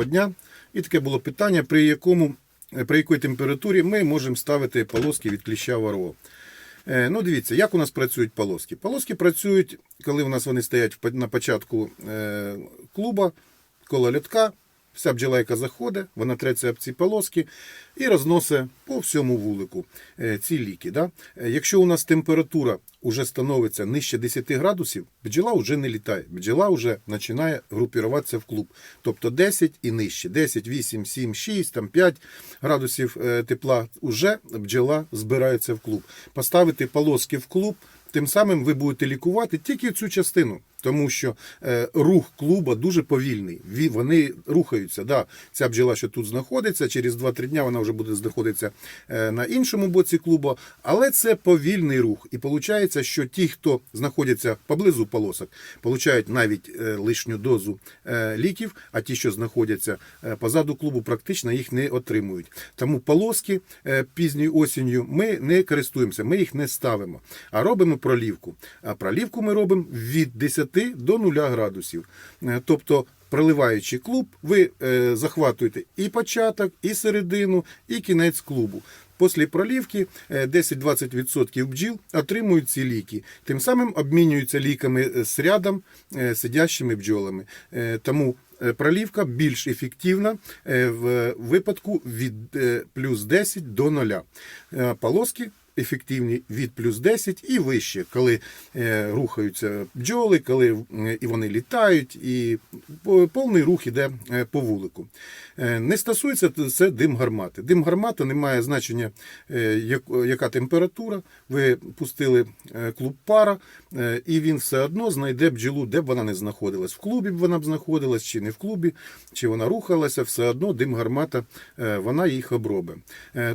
дня. І таке було питання, при якому при якій температурі ми можемо ставити полоски від кліща ВРО. Е, Ну, дивіться, як у нас працюють полоски. Полоски працюють, коли у нас вони стоять на початку е, клуба, коло льотка. Вся бджола, заходить, вона треться об ці полоски і розносить по всьому вулику е, ці ліки. Да? Е, Якщо у нас температура вже становиться нижче 10 градусів, бджола вже не літає. Бджола вже починає групіруватися в клуб. Тобто 10 і нижче. 10, 8, 7, 6, там 5 градусів е, тепла, вже бджола збирається в клуб. Поставити полоски в клуб, тим самим ви будете лікувати тільки цю частину. Тому що е, рух клуба дуже повільний. Ві- Вони рухаються. Да, ця бджола, що тут знаходиться, через 2-3 дня вона вже буде знаходитися е, на іншому боці клуба. Але це повільний рух. І виходить, що ті, хто знаходяться поблизу полосок, получають навіть е, лишню дозу е, ліків, а ті, що знаходяться позаду клубу, практично їх не отримують. Тому полоски пізньою осінню ми не користуємося, ми їх не ставимо, а робимо пролівку. А пролівку ми робимо від 10 до 0 градусів. Е, Тобто, проливаючи клуб, ви е, захватуєте і початок, і середину, і кінець клубу. Після пролівки е, 10-20% бджіл отримують ці ліки. Тим самим обмінюються ліками е, з рядом е, сидящими бджолами. Е, Тому е, пролівка більш ефективна е, в випадку від е, плюс 10 до 0. Е, Полоски ефективні від плюс 10 і вище, коли е, рухаються бджоли, коли е, і вони літають, і повний рух іде е, по вулику. Не стосується це дим гармати. Дим гармата не має значення, як- яка температура. Ви пустили клуб пара, і він все одно знайде бджолу, де б вона не знаходилась. В клубі б вона б знаходилась, чи не в клубі, чи вона рухалася, все одно дим гармата вона їх обробить.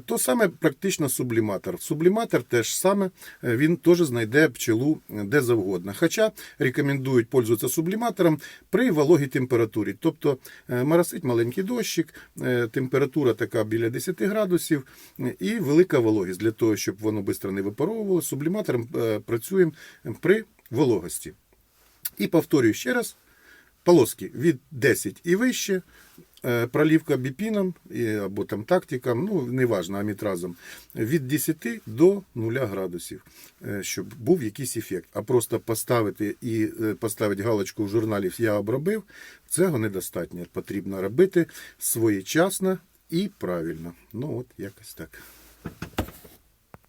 То саме практично субліматор. Субліматор теж саме, е, він теж знайде пчелу е, де завгодно. Хоча рекомендують пользуватися субліматором при вологій температурі. Тобто е, моросить маленький дощик, температура така біля 10 градусів і велика вологість. Для того, щоб воно швидко не випаровувало, субліматором працюємо при вологості. І повторюю ще раз, полоски від 10 і вище, пролівка біпіном або там тактиком, ну неважно, амітразом, від 10 до 0 градусів, е, щоб був якийсь ефект. А просто поставити і е, поставити галочку в журналі Я обробив, цього недостатньо. Потрібно робити своєчасно і правильно. Ну от якось так.